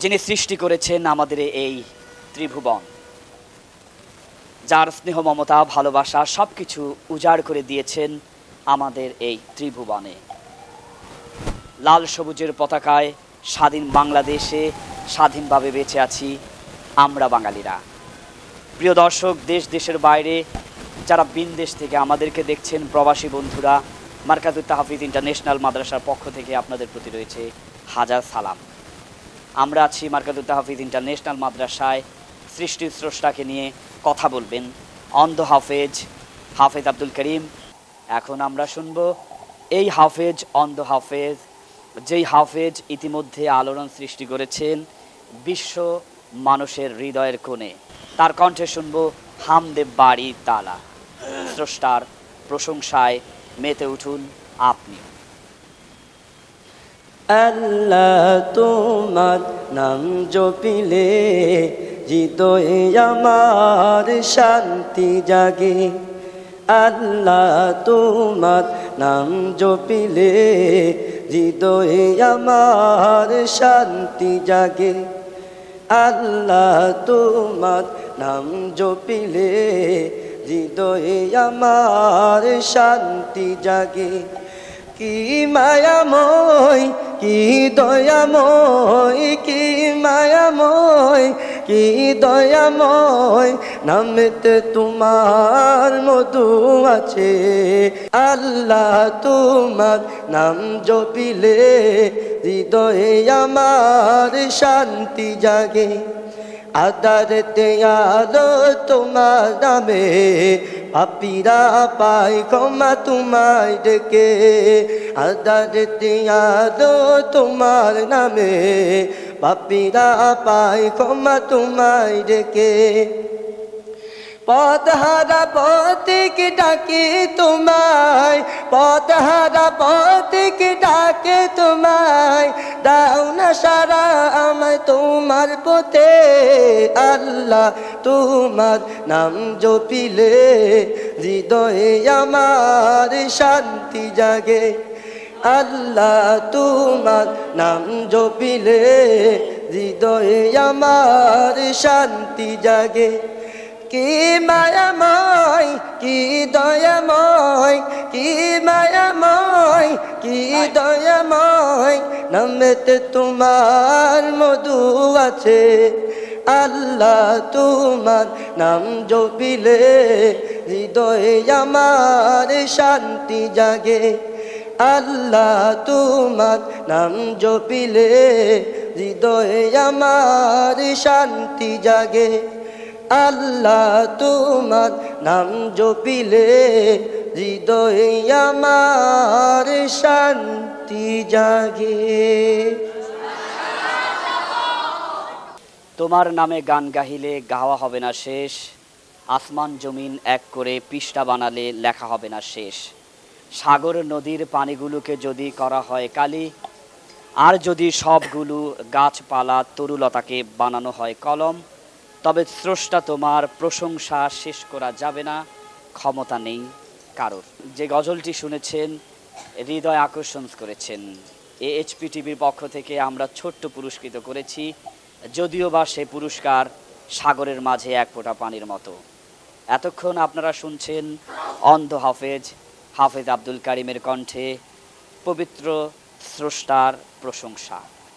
যিনি সৃষ্টি করেছেন আমাদের এই ত্রিভুবন, যার স্নেহ, মমতা, ভালোবাসা সব কিছু উজাড় করে দিয়েছেন আমাদের এই ত্রিভুবনে। লাল সবুজের পতাকায় স্বাধীন বাংলাদেশে স্বাধীনভাবে বেঁচে আছি আমরা বাঙালিরা। প্রিয় দর্শক, দেশ দেশের বাইরে যারা বিনদেশ থেকে আমাদেরকে দেখছেন, প্রবাসী বন্ধুরা মার্কাতুল তাহাফিজ ইন্টারন্যাশনাল মাদ্রাসার পক্ষ থেকে আপনাদের প্রতি রয়েছে হাজার সালাম। আমরা আছি মার্কাতুল তাহাফিজ ইন্টারন্যাশনাল মাদ্রাসায়। সৃষ্টি স্রষ্টাকে নিয়ে কথা বলবেন। অন্ধ হাফেজ হাফেজ আব্দুল করিম। এখন আমরা শুনব, এই হাফেজ অন্ধ হাফেজ, যেই হাফেজ ইতিমধ্যে আলোড়ন সৃষ্টি করেছেন বিশ্ব মানুষের হৃদয়ের কোণে। তার কণ্ঠে শুনব, হামদেব বাড়ি তালা। স্রষ্টার প্রশংসায় মেতে উঠুন আপনি। আল্লাহ তোমার নাম জপিলে, হৃদয়ে আমার শান্তি জাগে। আল্লাহ তোমার নাম জপিলে, হৃদয়ে আমার শান্তি জাগে। আল্লাহ তোমার নাম জপিলে, হৃদয়ে আমার শান্তি জাগে। কি মায়াময় কি দয়াময়, কি মায়াময়, কি দয়াময়, নামেতে তোমার মধু আছে। আল্লাহ তোমার নাম জপিলে হৃদয়ে আমার শান্তি জাগে। আদারতে আলো তোমার নামে, পাপিরা পাই ক্ষমা তোমায় ডেকে। আদারতে আলো তোমার নামে পাপিরা পাই ক্ষমা তোমায় ডেকে পথহারা পথিক ডাকে তোমায়, পথহারা পথিক ডাকে, তোমায় দাও না সারা আমায়, তোমার পথে আল্লাহ, তোমার নাম জপিলে, হৃদয়ে আমার শান্তি জাগে। আল্লাহ তোমার নাম জপিলে, হৃদয়ে আমার শান্তি জাগে। কি মায়াময়, কি দয়াময়, কি মায়াময়, কি দয়াময়, নামেতে তোমার মধু আছে। আল্লাহ তোমার নাম জপিলে, হৃদয়ে আমার শান্তি জাগে। আল্লাহ তোমার নাম জপিলে, হৃদয়ে আমার শান্তি জাগে। আল্লাহ তোমার নাম জপিলে, হৃদয়ে আমার শান্তি জাগে। তোমার নামে গান গাহিলে গাওয়া হবে না শেষ, আসমান জমিন এক করে পৃষ্ঠা বানালে লেখা হবে না শেষ। সাগর নদীর পানিগুলোকে যদি করা হয় কালি, আর যদি সবগুলো গাছপালা তরুলতাকে বানানো হয় কলম, তবে স্রষ্টা তোমার প্রশংসা শেষ করা যাবে না, ক্ষমতা নেই কারোর। যে গজলটি শুনেছেন, হৃদয় আকর্ষণ করেছেন। এএচপি টিভির পক্ষ থেকে আমরা ছোট্ট পুরস্কৃত করেছি, যদিও বা সে পুরস্কার সাগরের মাঝে এক ফোঁটা পানির মতো। এতক্ষণ আপনারা শুনছেন অন্ধ হাফেজ হাফেজ আব্দুল কারিমের কণ্ঠে পবিত্র স্রষ্টার প্রশংসা।